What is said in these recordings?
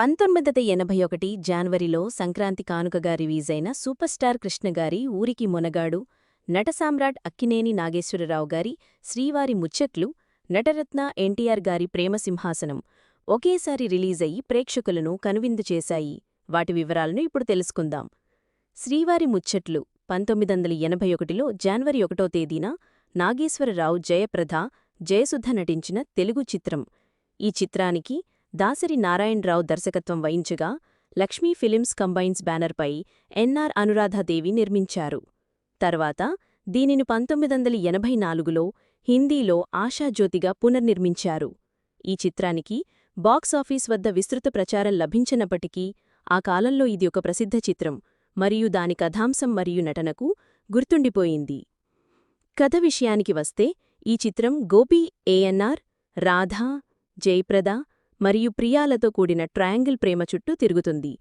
పంతొమ్మిదత ఎనభై ఒకటి జాన్వరిలో సంక్రాంతి కానుకగా రిలీజైన సూపర్ స్టార్ కృష్ణగారి ఊరికి మొనగాడు నటసామ్రాట్ అక్కినేని నాగేశ్వరరావు గారి శ్రీవారి ముచ్చట్లు నటరత్న ఎన్టీఆర్ గారి ప్రేమసింహాసనం ఒకేసారి రిలీజయ్యి ప్రేక్షకులను కనువిందు చేశాయి. వాటి వివరాలను ఇప్పుడు తెలుసుకుందాం. శ్రీవారి ముచ్చట్లు పంతొమ్మిది వందల ఎనభై ఒకటిలో జాన్వరి ఒకటో తేదీన నాగేశ్వరరావు జయప్రద జయసుధ నటించిన తెలుగు చిత్రం. ఈ చిత్రానికి దాసరి నారాయణరావు దర్శకత్వం వహించగా లక్ష్మీ ఫిలిమ్స్ కంబైన్స్ బ్యానర్పై ఎన్ఆర్ అనురాధాదేవి నిర్మించారు. తర్వాత దీనిని పంతొమ్మిది వందల ఎనభై నాలుగులో హిందీలో ఆశాజ్యోతిగా పునర్నిర్మించారు. ఈ చిత్రానికి బాక్సాఫీస్ వద్ద విస్తృత ప్రచారం లభించినప్పటికీ ఆ కాలంలో ఇది ఒక ప్రసిద్ధ చిత్రం మరియు దాని కథాంశం మరియు నటనకు గుర్తుండిపోయింది. కథ విషయానికి వస్తే ఈ చిత్రం గోపి ఏఎన్ఆర్ రాధా జయప్రద మరియు ప్రియాలతో కూడిన ట్రయాంగిల్ ప్రేమ చుట్టూ తిరుగుతుంది.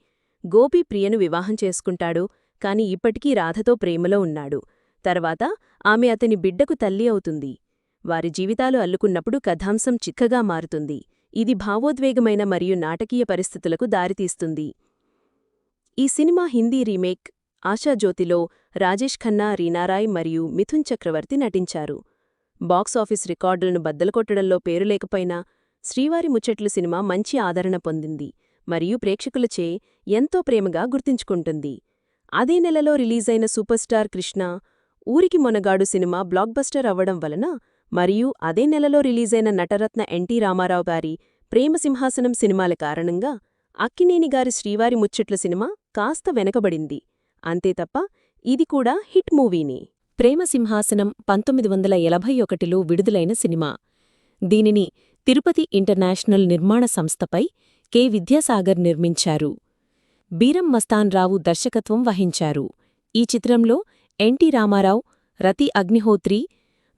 గోపి ప్రియను వివాహం చేసుకుంటాడు కాని ఇప్పటికీ రాధతో ప్రేమలో ఉన్నాడు. తర్వాత ఆమె అతని బిడ్డకు తల్లి అవుతుంది. వారి జీవితాలు అల్లుకున్నప్పుడు కథాంశం చిక్కగా మారుతుంది. ఇది భావోద్వేగమైన మరియు నాటకీయ పరిస్థితులకు దారితీస్తుంది. ఈ సినిమా హిందీ రీమేక్ ఆశాజ్యోతిలో రాజేష్ ఖన్నా రీనారాయ్ మరియు మిథున్ చక్రవర్తి నటించారు. బాక్సాఫీస్ రికార్డులను బద్దలకొట్టడంలో పేరు లేకపోయినా శ్రీవారి ముచ్చట్లు సినిమా మంచి ఆదరణ పొందింది మరియు ప్రేక్షకులచే ఎంతో ప్రేమగా గుర్తుంచుకుంటుంది. అదే నెలలో రిలీజైన సూపర్ స్టార్ కృష్ణ ఊరికి మొనగాడు సినిమా బ్లాక్బస్టర్ అవ్వడం వలన మరియు అదే నెలలో రిలీజైన నటరత్న ఎన్టీ రామారావు గారి ప్రేమసింహాసనం సినిమాల కారణంగా అక్కినేని గారి శ్రీవారి ముచ్చట్ల సినిమా కాస్త వెనకబడింది. అంతే తప్ప ఇది కూడా హిట్ మూవీని. ప్రేమసింహాసనం పంతొమ్మిది వందల ఎనభై ఒకటిలో విడుదలైన సినిమా. దీనిని తిరుపతి ఇంటర్నేషనల్ నిర్మాణ సంస్థపై కె. విద్యాసాగర్ నిర్మించారు. బీరం మస్తాన్ రావు దర్శకత్వం వహించారు. ఈ చిత్రంలో ఎన్టీ రామారావు రతి అగ్నిహోత్రి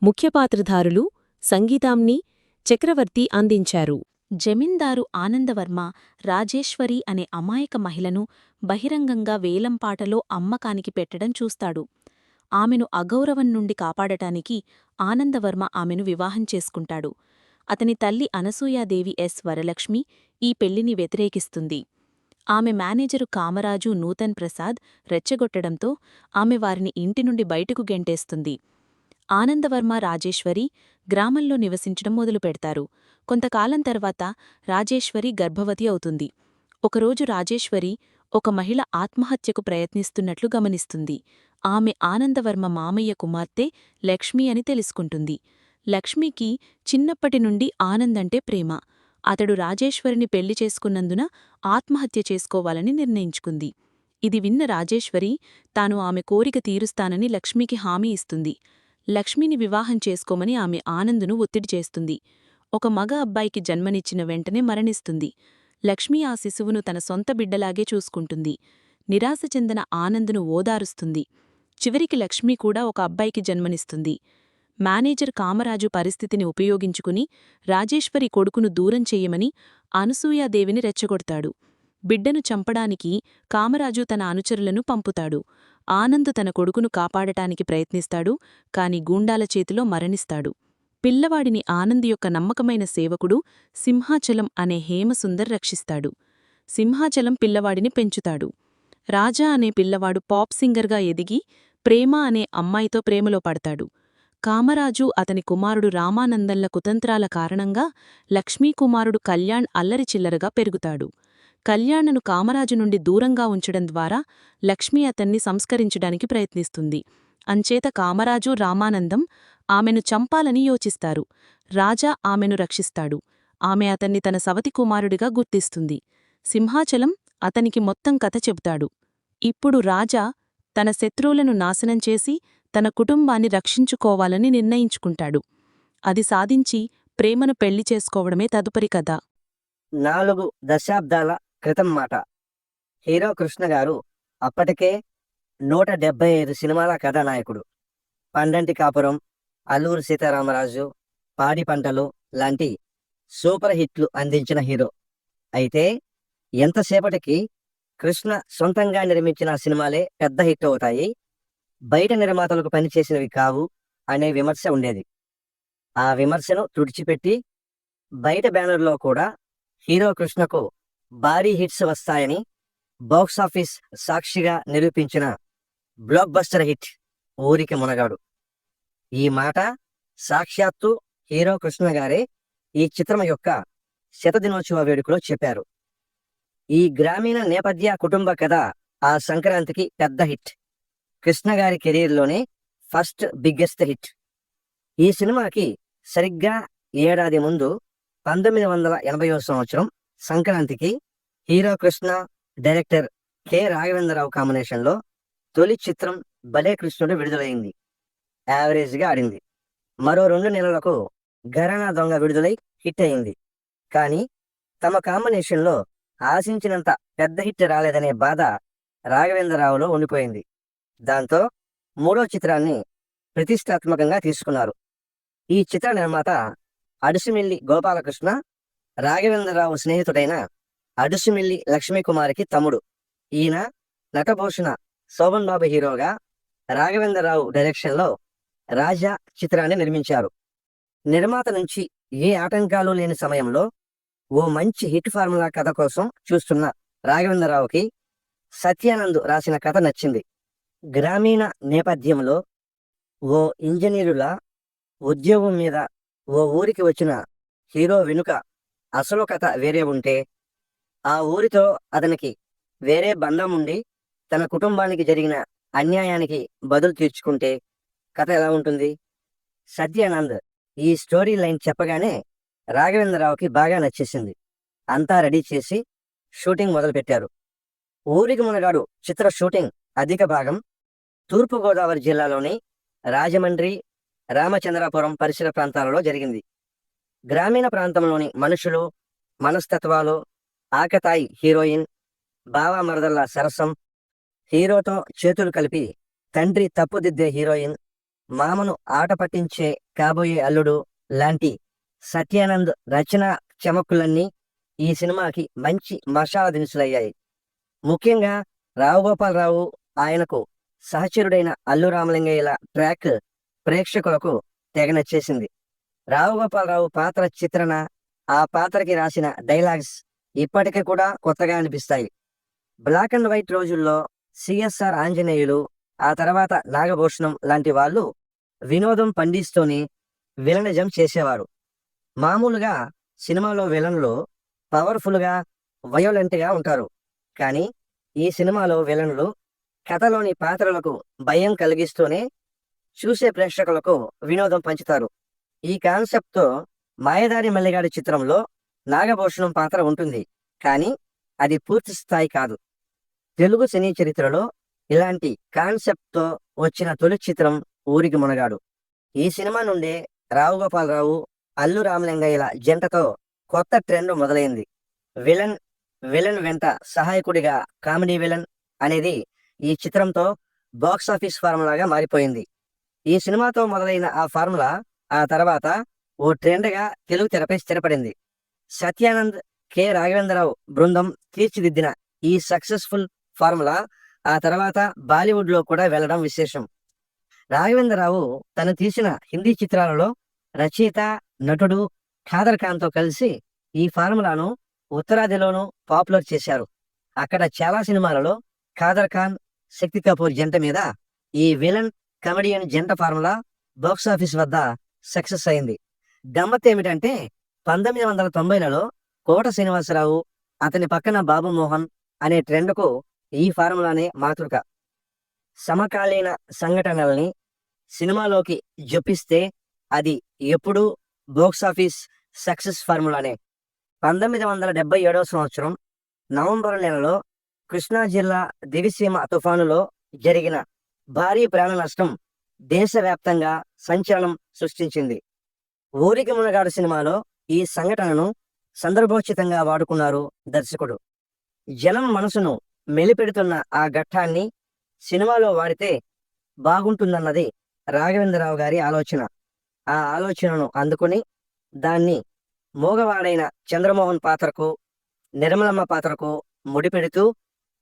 ముఖ్యపాత్రధారులు సంగీతాంని చక్రవర్తి అందించారు. జమీందారు ఆనందవర్మ రాజేశ్వరి అనే అమాయక మహిళను బహిరంగంగా వేలంపాటలో అమ్మకానికి పెట్టడం చూస్తాడు. ఆమెను అగౌరవం నుండి కాపాడటానికి ఆనందవర్మ ఆమెను వివాహం చేసుకుంటాడు. అతని తల్లి అనసూయాదేవి ఎస్ వరలక్ష్మి ఈ పెళ్ళిని వ్యతిరేకిస్తుంది. ఆమె మేనేజరు కామరాజు నూతన్ ప్రసాద్ రెచ్చగొట్టడంతో ఆమె వారిని ఇంటి నుండి బయటకు గెంటేస్తుంది. ఆనందవర్మ రాజేశ్వరి గ్రామంలో నివసించడం మొదలుపెడతారు. కొంతకాలం తర్వాత రాజేశ్వరి గర్భవతి అవుతుంది. ఒకరోజు రాజేశ్వరి ఒక మహిళ ఆత్మహత్యకు ప్రయత్నిస్తున్నట్లు గమనిస్తుంది. ఆమె ఆనందవర్మ మామయ్య కుమార్తె లక్ష్మి అని తెలుసుకుంటుంది. లక్ష్మికి చిన్నప్పటి నుండి ఆనందంటే ప్రేమ. అతడు రాజేశ్వరిని పెళ్ళి చేసుకున్నందున ఆత్మహత్య చేసుకోవాలని నిర్ణయించుకుంది. ఇది విన్న రాజేశ్వరి తాను ఆమె కోరిక తీరుస్తానని లక్ష్మికి హామీ ఇస్తుంది. లక్ష్మిని వివాహం చేసుకోమని ఆమె ఆనందును ఒత్తిడి చేస్తుంది. ఒక మగ అబ్బాయికి జన్మనిచ్చిన వెంటనే మరణిస్తుంది. లక్ష్మి ఆ శిశువును తన సొంత బిడ్డలాగే చూసుకుంటుంది. నిరాశ చెందిన ఆనందును ఓదారుస్తుంది. చివరికి లక్ష్మి కూడా ఒక అబ్బాయికి జన్మనిస్తుంది. మేనేజర్ కామరాజు పరిస్థితిని ఉపయోగించుకుని రాజేశ్వరి కొడుకును దూరం చెయ్యమని అనసూయాదేవిని రెచ్చగొడతాడు. బిడ్డను చంపడానికి కామరాజు తన అనుచరులను పంపుతాడు. ఆనంద్ తన కొడుకును కాపాడటానికి ప్రయత్నిస్తాడు కాని గూండాల చేతిలో మరణిస్తాడు. పిల్లవాడిని ఆనంద్ యొక్క నమ్మకమైన సేవకుడు సింహాచలం అనే హేమసుందర్ రక్షిస్తాడు. సింహాచలం పిల్లవాడిని పెంచుతాడు. రాజా అనే పిల్లవాడు పాప్ సింగర్గా ఎదిగి ప్రేమ అనే అమ్మాయితో ప్రేమలో పడతాడు. కామరాజు అతని కుమారుడు రామానందంల కుతంత్రాల కారణంగా లక్ష్మీకుమారుడు కళ్యాణ్ అల్లరి చిల్లరగా పెరుగుతాడు. కళ్యాణ్ను కామరాజు నుండి దూరంగా ఉంచడం ద్వారా లక్ష్మి అతన్ని సంస్కరించడానికి ప్రయత్నిస్తుంది. అంచేత కామరాజు రామానందం ఆమెను చంపాలని యోచిస్తారు. రాజా ఆమెను రక్షిస్తాడు. ఆమె అతన్ని తన సవతి కుమారుడిగా గుర్తిస్తుంది. సింహాచలం అతనికి మొత్తం కథ చెబుతాడు. ఇప్పుడు రాజా తన శత్రువులను నాశనం చేసి తన కుటుంబాన్ని రక్షించుకోవాలని నిర్ణయించుకుంటాడు. అది సాధించి ప్రేమను పెళ్ళి చేసుకోవడమే తదుపరి కథ. నాలుగు దశాబ్దాల క్రితం మాట. హీరో కృష్ణ గారు అప్పటికే నూట డెబ్బై ఐదు సినిమాల కథానాయకుడు. పండంటి కాపురం అల్లూరు సీతారామరాజు పాడి పంటలు లాంటి సూపర్ హిట్లు అందించిన హీరో. అయితే ఎంతసేపటికి కృష్ణ సొంతంగా నిర్మించిన సినిమాలే పెద్ద హిట్ అవుతాయి. బయట నిర్మాతలకు పనిచేసినవి కావు అనే విమర్శ ఉండేది. ఆ విమర్శను తుడిచిపెట్టి బయట బ్యానర్లో కూడా హీరో కృష్ణకు భారీ హిట్స్ వస్తాయని బాక్సాఫీస్ సాక్షిగా నిరూపించిన బ్లాక్ బస్టర్ హిట్ ఊరికి మునగాడు. ఈ మాట సాక్షాత్తు హీరో కృష్ణ గారే ఈ చిత్రం యొక్క శతదినోత్సవ వేడుకలో చెప్పారు. ఈ గ్రామీణ నేపథ్య కుటుంబ కథ ఆ సంక్రాంతికి పెద్ద హిట్. కృష్ణ గారి కెరీర్లోనే ఫస్ట్ బిగ్గెస్ట్ హిట్. ఈ సినిమాకి సరిగ్గా ఏడాది ముందు పంతొమ్మిది వందల ఎనభై సంవత్సరం సంక్రాంతికి hero Krishna director K. Raghavendra Rao కాంబినేషన్లో తొలి చిత్రం భలే కృష్ణుడు విడుదలైంది. యావరేజ్గా ఆడింది. మరో రెండు నెలలకు ఘరానా దొంగ విడుదలై హిట్ అయింది. కానీ తమ కాంబినేషన్లో ఆశించినంత పెద్ద హిట్ రాలేదనే బాధ రాఘవేంద్రరావులో ఉండిపోయింది. దాంతో మూడో చిత్రాన్ని ప్రతిష్టాత్మకంగా తీసుకున్నారు. ఈ చిత్ర నిర్మాత అడుసుమిల్లి గోపాలకృష్ణ రాఘవేంద్రరావు స్నేహితుడైన అడుసుమిల్లి లక్ష్మీకుమారికి తమ్ముడు. ఈయన నటభూషణ శోభన్ బాబు హీరోగా రాఘవేంద్రరావు డైరెక్షన్లో రాజా చిత్రాన్ని నిర్మించారు. నిర్మాత నుంచి ఏ ఆటంకాలు లేని సమయంలో ఓ మంచి హిట్ ఫార్ములా కథ కోసం చూస్తున్న రాఘవేంద్రరావుకి సత్యానంద్ రాసిన కథ నచ్చింది. గ్రామీణ నేపథ్యంలో ఓ ఇంజనీరుల ఉద్యోగం మీద ఓ ఊరికి వచ్చిన హీరో వెనుక అసలు కథ వేరే ఉంటే ఆ ఊరితో అతనికి వేరే బంధం ఉండి తన కుటుంబానికి జరిగిన అన్యాయానికి బదులు తీర్చుకుంటే కథ ఎలా ఉంటుంది? సత్యానంద్ ఈ స్టోరీ లైన్ చెప్పగానే రాఘవేంద్రరావుకి బాగా నచ్చేసింది. అంతా రెడీ చేసి షూటింగ్ మొదలుపెట్టారు. ఊరికి మునగాడు చిత్ర షూటింగ్ అధిక భాగం తూర్పుగోదావరి జిల్లాలోని రాజమండ్రి రామచంద్రాపురం పరిసర ప్రాంతాలలో జరిగింది. గ్రామీణ ప్రాంతంలోని మనుషులు మనస్తత్వాలు ఆకతాయి హీరోయిన్ బావా మరదల్ల సరసం హీరోతో చేతులు కలిపి తండ్రి తప్పుదిద్దే హీరోయిన్ మామను ఆట పట్టించే కాబోయే అల్లుడు లాంటి సత్యానంద్ రచన చెమక్కులన్నీ ఈ సినిమాకి మంచి మసాలా దినుసులయ్యాయి. ముఖ్యంగా రావుగోపాలరావు ఆయనకు సహచరుడైన అల్లు రామలింగయ్యల ట్రాక్ ప్రేక్షకులకు తెగ నచ్చేసింది. రావుగోపాలరావు పాత్ర చిత్రణ ఆ పాత్రకి రాసిన డైలాగ్స్ ఇప్పటికీ కూడా కొత్తగా అనిపిస్తాయి. బ్లాక్ అండ్ వైట్ రోజుల్లో సిఎస్ఆర్ ఆంజనేయులు ఆ తర్వాత నాగభూషణం లాంటి వాళ్ళు వినోదం పండిస్తూని విలనిజం చేసేవారు. మామూలుగా సినిమాలో విలన్లు పవర్ఫుల్గా వయోలెంట్గా ఉంటారు. కానీ ఈ సినిమాలో విలన్లు కథలోని పాత్రలకు భయం కలిగిస్తూనే చూసే ప్రేక్షకులకు వినోదం పంచుతారు. ఈ కాన్సెప్ట్తో మాయదారి మల్లిగాడి చిత్రంలో నాగభూషణం పాత్ర ఉంటుంది. కానీ అది పూర్తి స్థాయి కాదు. తెలుగు సినీ చరిత్రలో ఇలాంటి కాన్సెప్ట్తో వచ్చిన తొలి చిత్రం ఊరికి మునగాడు. ఈ సినిమా నుండే రావు గోపాలరావు అల్లు రామలింగయ్యల జంటతో కొత్త ట్రెండ్ మొదలైంది. విలన్ విలన్ వెంట సహాయకుడిగా కామెడీ విలన్ అనేది ఈ చిత్రంతో బాక్స్ ఆఫీస్ ఫార్ములాగా మారిపోయింది. ఈ సినిమాతో మొదలైన ఆ ఫార్ములా ఆ తర్వాత ఓ ట్రెండ్గా తెలుగు తెరపై స్థిరపడింది. సత్యానంద్ కె. రాఘవేంద్రరావు బృందం తీర్చిదిద్దిన ఈ సక్సెస్ఫుల్ ఫార్ములా ఆ తర్వాత బాలీవుడ్లో కూడా వెళ్ళడం విశేషం. రాఘవేంద్రరావు తను తీసిన హిందీ చిత్రాలలో రచయిత నటుడు ఖాదర్ ఖాన్తో కలిసి ఈ ఫార్ములాను ఉత్తరాదిలోనూ పాపులర్ చేశారు. అక్కడ చాలా సినిమాలలో ఖాదర్ ఖాన్ శక్తి కపూర్ జంట మీద ఈ విలన్ కమెడియన్ జంట ఫార్ములా బాక్సాఫీస్ వద్ద సక్సెస్ అయింది. గమ్మత్ ఏమిటంటే పంతొమ్మిది వందల తొంభైలలో కోట శ్రీనివాసరావు అతని పక్కన బాబు మోహన్ అనే ట్రెండ్కు ఈ ఫార్ములానే మాతృక. సమకాలీన సంఘటనల్ని సినిమాలోకి జొప్పిస్తే అది ఎప్పుడూ బాక్సాఫీస్ సక్సెస్ ఫార్ములానే. పంతొమ్మిది వందల డెబ్బై ఏడవ సంవత్సరం నవంబర్ నెలలో కృష్ణా జిల్లా దివిసీమ తుఫానులో జరిగిన భారీ ప్రాణ నష్టం దేశవ్యాప్తంగా సంచలనం సృష్టించింది. ఊరికి మునగాడు సినిమాలో ఈ సంఘటనను సందర్భోచితంగా వాడుకున్నారు దర్శకుడు. జనం మనసును మెలిపెడుతున్న ఆ ఘట్టాన్ని సినిమాలో వాడితే బాగుంటుందన్నది రాఘవేంద్రరావు గారి ఆలోచన. ఆ ఆలోచనను అందుకుని దాన్ని మోగవాడైన చంద్రమోహన్ పాత్రకు నిర్మలమ్మ పాత్రకు ముడిపెడుతూ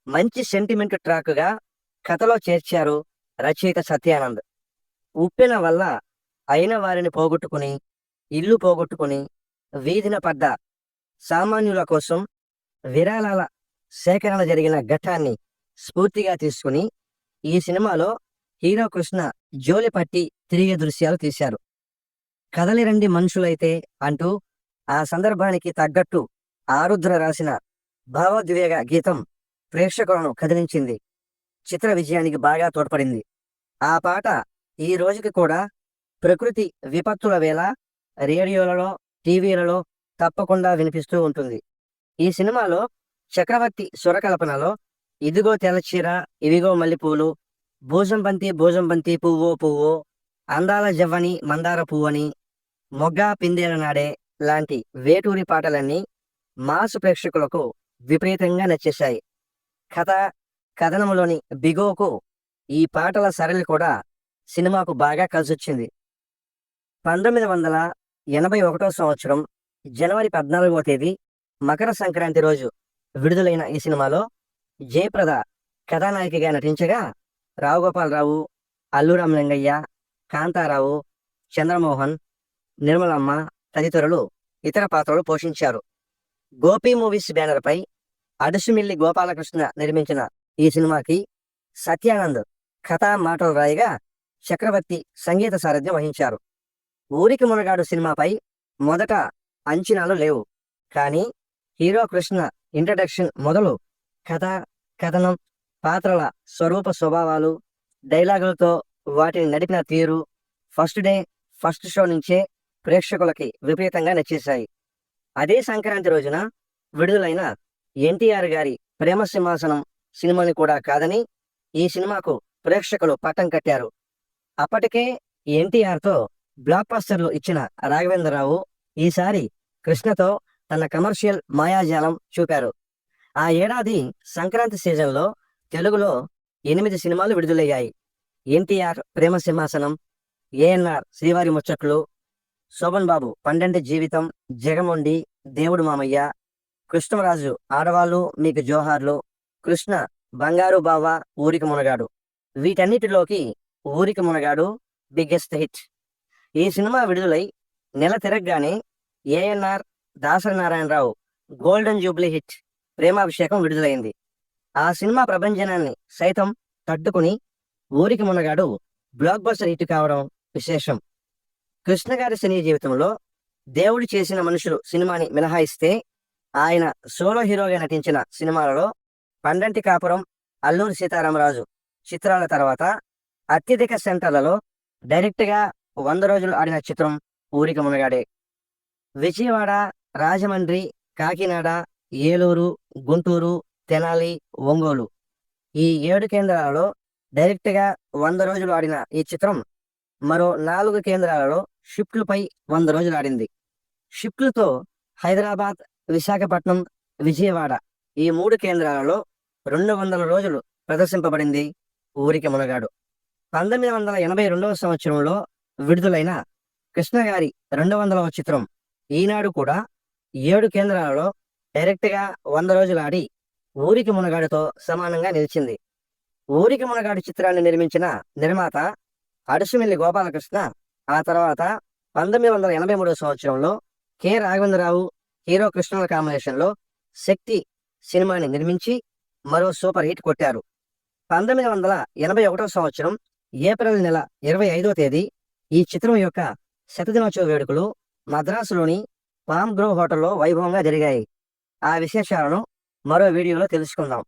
మంచి సెంటిమెంట్ ట్రాక్గా కథలో చేర్చారు రచయిత సత్యానంద్. ఉప్పెన వల్ల అయిన వారిని పోగొట్టుకుని ఇల్లు పోగొట్టుకుని వీధిన పడ్డ సామాన్యుల కోసం విరాళాల సేకరణ జరిగిన ఘట్టాన్ని స్ఫూర్తిగా తీసుకుని ఈ సినిమాలో హీరో కృష్ణ జోలి పట్టి తిరిగే దృశ్యాలు తీశారు. కదలిరండి మనుషులైతే అంటూ ఆ సందర్భానికి తగ్గట్టు ఆరుద్ర రాసిన భావోద్వేగ గీతం ప్రేక్షకులను కదిలించింది. చిత్ర విజయానికి బాగా తోడ్పడింది. ఆ పాట ఈ రోజుకి కూడా ప్రకృతి విపత్తుల వేళ రేడియోలలో టీవీలలో తప్పకుండా వినిపిస్తూ ఉంటుంది. ఈ సినిమాలో చక్రవర్తి స్వరకల్పనలో ఇదిగో తెల్లచీర ఇవిగో మల్లెపూలు భూజంబంతి భూజంబంతి పువ్వో పువ్వో అందాల జవ్వని మందార పువ్వని మొగ్గ పిందేల నాడే లాంటి వేటూరి పాటలన్నీ మాసు ప్రేక్షకులకు విపరీతంగా నచ్చేశాయి. కథ కథనంలోని బిగోకు ఈ పాటల సరళి కూడా సినిమాకు బాగా కలిసొచ్చింది. పంతొమ్మిది వందల ఎనభై ఒకటో సంవత్సరం జనవరి పద్నాలుగవ తేదీ మకర సంక్రాంతి రోజు విడుదలైన ఈ సినిమాలో జయప్రద కథానాయికగా నటించగా రావుగోపాలరావు అల్లు రామలింగయ్య కాంతారావు చంద్రమోహన్ నిర్మలమ్మ తదితరులు ఇతర పాత్రలు పోషించారు. గోపి మూవీస్ బ్యానర్పై అడుసుమిల్లి గోపాలకృష్ణ నిర్మించిన ఈ సినిమాకి సత్యానంద్ కథా మాటలు రాయగా చక్రవర్తి సంగీత సారథ్యం వహించారు. ఊరికి మునగాడు సినిమాపై మొదట అంచనాలు లేవు. కానీ హీరో కృష్ణ ఇంట్రడక్షన్ మొదలు కథ కథనం పాత్రల స్వరూప స్వభావాలు డైలాగులతో వాటిని నడిపిన తీరు ఫస్ట్ డే ఫస్ట్ షో నుంచే ప్రేక్షకులకి విపరీతంగా నచ్చేశాయి. అదే సంక్రాంతి రోజున విడుదలైన ఎన్టీఆర్ గారి ప్రేమ సింహాసనం సినిమాని కూడా కాదని ఈ సినిమాకు ప్రేక్షకులు పట్టం కట్టారు. అప్పటికే ఎన్టీఆర్తో బ్లాక్ బస్టర్లు ఇచ్చిన రాఘవేంద్రరావు ఈసారి కృష్ణతో తన కమర్షియల్ మాయాజాలం చూపారు. ఆ ఏడాది సంక్రాంతి సీజన్లో తెలుగులో ఎనిమిది సినిమాలు విడుదలయ్యాయి. ఎన్టీఆర్ ప్రేమ సింహాసనం ఏఎన్ఆర్ శ్రీవారి ముచ్చట్లు శోభన్ బాబు పండంటి జీవితం జగమొండి దేవుడు మామయ్య కృష్ణరాజు ఆడవాళ్ళు మీకు జోహార్లు కృష్ణ బంగారు బావ ఊరికి మునగాడు. వీటన్నిటిలోకి ఊరికి మునగాడు బిగ్గెస్ట్ హిట్. ఈ సినిమా విడుదలై నెల తిరగగానే ANR Dasari Narayana Rao golden jubilee hit Premabhishekam విడుదలైంది. ఆ సినిమా ప్రభంజనాన్ని సైతం తట్టుకుని ఊరికి మునగాడు బ్లాక్ బస్టర్ హిట్ కావడం విశేషం. కృష్ణ గారి సినీ జీవితంలో దేవుడు చేసిన మనుషులు సినిమాని మినహాయిస్తే ఆయన సోలో హీరోగా నటించిన సినిమాలలో పండంటి కాపురం అల్లూరి సీతారామరాజు చిత్రాల తర్వాత అత్యధిక సెంటర్లలో డైరెక్ట్గా వంద రోజులు ఆడిన చిత్రం ఊరిక మునగాడే. విజయవాడ రాజమండ్రి కాకినాడ ఏలూరు గుంటూరు తెనాలి ఒంగోలు ఈ ఏడు కేంద్రాలలో డైరెక్ట్గా వంద రోజులు ఆడిన ఈ చిత్రం మరో నాలుగు కేంద్రాలలో షిఫ్ట్లపై వంద రోజులు ఆడింది. షిఫ్ట్లతో హైదరాబాద్ విశాఖపట్నం విజయవాడ ఈ మూడు కేంద్రాలలో రెండు వందల రోజులు ప్రదర్శింపబడింది ఊరికి మునగాడు. పంతొమ్మిది వందల ఎనభై రెండవ సంవత్సరంలో విడుదలైన కృష్ణగారి రెండు వందలవ చిత్రం ఈనాడు కూడా ఏడు కేంద్రాలలో డైరెక్ట్గా వంద రోజులు ఆడి ఊరికి మునగాడుతో సమానంగా నిలిచింది. ఊరికి మునగాడు చిత్రాన్ని నిర్మించిన నిర్మాత అడుసుమిల్లి గోపాలకృష్ణ ఆ తర్వాత పంతొమ్మిది వందల ఎనభై మూడవ సంవత్సరంలో కె. రాఘవేంద్రరావు హీరో కృష్ణుల కాంబినేషన్లో శక్తి సినిమాని నిర్మించి మరో సూపర్ హిట్ కొట్టారు. పంతొమ్మిది వందల ఎనభై ఒకటో సంవత్సరం ఏప్రిల్ నెల ఇరవై ఐదో తేదీ ఈ చిత్రం యొక్క శతదినోత్సవ వేడుకలు మద్రాసులోని పామ్ గ్రో హోటల్లో వైభవంగా జరిగాయి. ఆ విశేషాలను మరో వీడియోలో తెలుసుకుందాం.